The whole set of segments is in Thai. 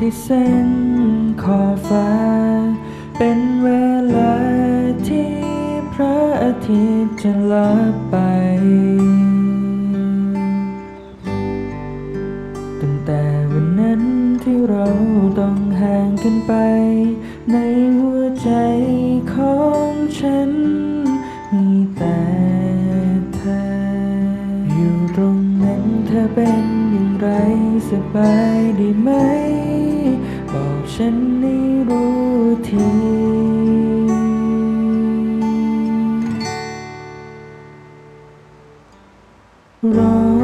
ที่เส้นขอบฟ้า เป็นเวลาที่พระอาทิตย์จะลับไปตั้งแต่วันนั้นที่เราต้องห่างกันไป ในหัวใจของฉัน มีแต่เธอ อยู่ตรงนั้นเธอเป็น สบายดีไหม บอกฉันให้รู้ทีรอ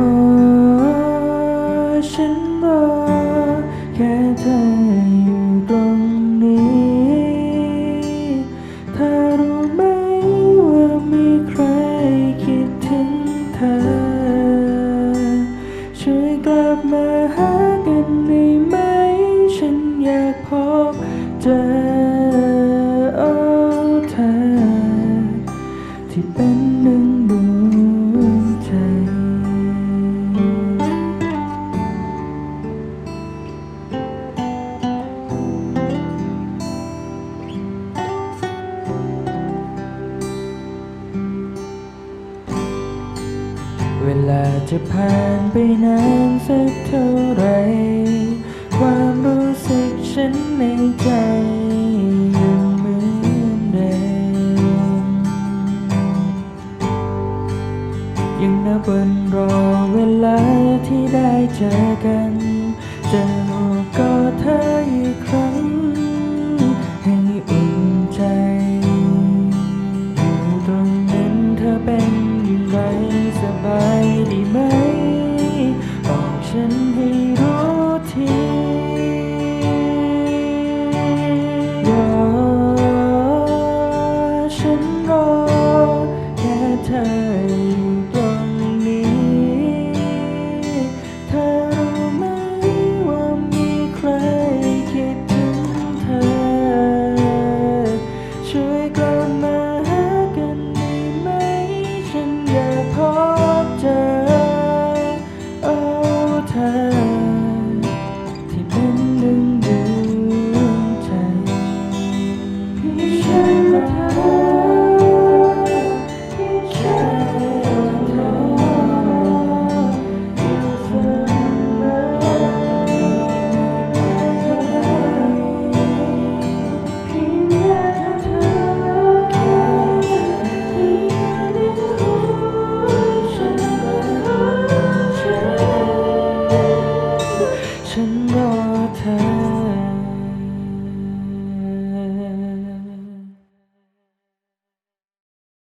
เวลาจะผ่านไปนานสักเท่าไร ความรู้สึกฉันในใจยังเหมือนเดิมยังนับวันรอเวลาที่ได้เจอกันจอ